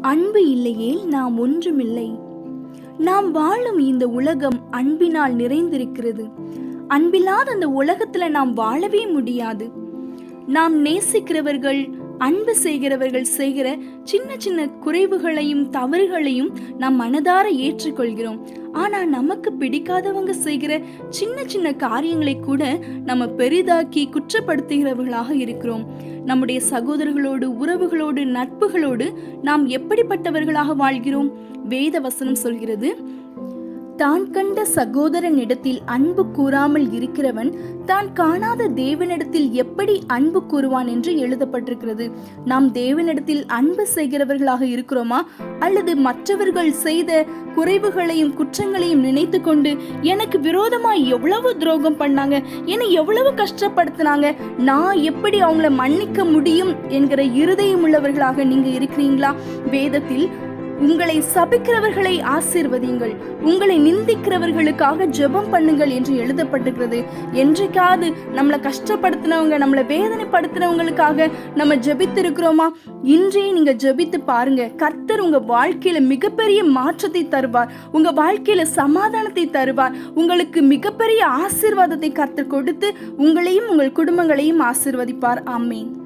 அன்பு இல்லையேல் நாம் ஒன்றுமில்லை. நாம் வாழும் இந்த உலகம் அன்பினால் நிறைந்திருக்கிறது. அன்பில்லாத அந்த உலகத்துல நாம் வாழவே முடியாது. நாம் நேசிக்கிறவர்கள் அன்பு செய்கிறவர்கள் செய்கிற சின்ன சின்ன குறைவுகளையும் தவறுகளையும் நாம் மனதார ஏற்றுக்கொள்கிறோம். ஆனா நமக்கு பிடிக்காதவங்க செய்கிற சின்ன சின்ன காரியங்களை கூட நம்ம பெரிதாக்கி குற்றப்படுத்துகிறவர்களாக இருக்கிறோம். நம்முடைய சகோதரர்களோடு உறவுகளோடு நட்புகளோடு நாம் எப்படிப்பட்டவர்களாக வாழ்கிறோம்? வேத வசனம் சொல்கிறது தான் கண்ட சகோதரனிடத்தில் அன்பு கூறாமல் இருக்கிறவன் தான் காணாத தேவனிடத்தில் எப்படி அன்பு கூறுவான் என்று எழுதப்பட்டிருக்கிறது. நாம் தேவனிடத்தில் அன்பு செய்கிறவர்களாக இருக்கிறோமா? அல்லது மற்றவர்கள் செய்த குறைவுகளையும் குற்றங்களையும் நினைத்து கொண்டு எனக்கு விரோதமாக எவ்வளவு துரோகம் பண்ணாங்க? என்னை எவ்வளவு கஷ்டப்படுத்தினாங்க? நான் எப்படி அவங்கள மன்னிக்க முடியும் என்கிற இருதயம் உள்ளவர்களாக நீங்கள் இருக்கிறீங்களா? வேதத்தில் உங்களை சபிக்கிறவர்களை ஆசீர்வதியுங்கள். உங்களை நிந்திக்கிறவர்களுக்காக ஜெபம் பண்ணுங்கள் என்று எழுதப்பட்டிருக்கிறது. என்றைக்காவது நம்மளை கஷ்டப்படுத்தினவங்க நம்மளை வேதனைப்படுத்தினவங்களுக்காக நம்ம ஜெபித்திருக்கிறோமா? இன்றே நீங்க ஜெபித்து பாருங்க. கர்த்தர் உங்க வாழ்க்கையில மிகப்பெரிய மாற்றத்தை தருவார். உங்க வாழ்க்கையில சமாதானத்தை தருவார். உங்களுக்கு மிகப்பெரிய ஆசீர்வாதத்தை கர்த்தர் கொடுத்து உங்களையும் உங்கள் குடும்பங்களையும் ஆசீர்வதிப்பார். ஆமீன்.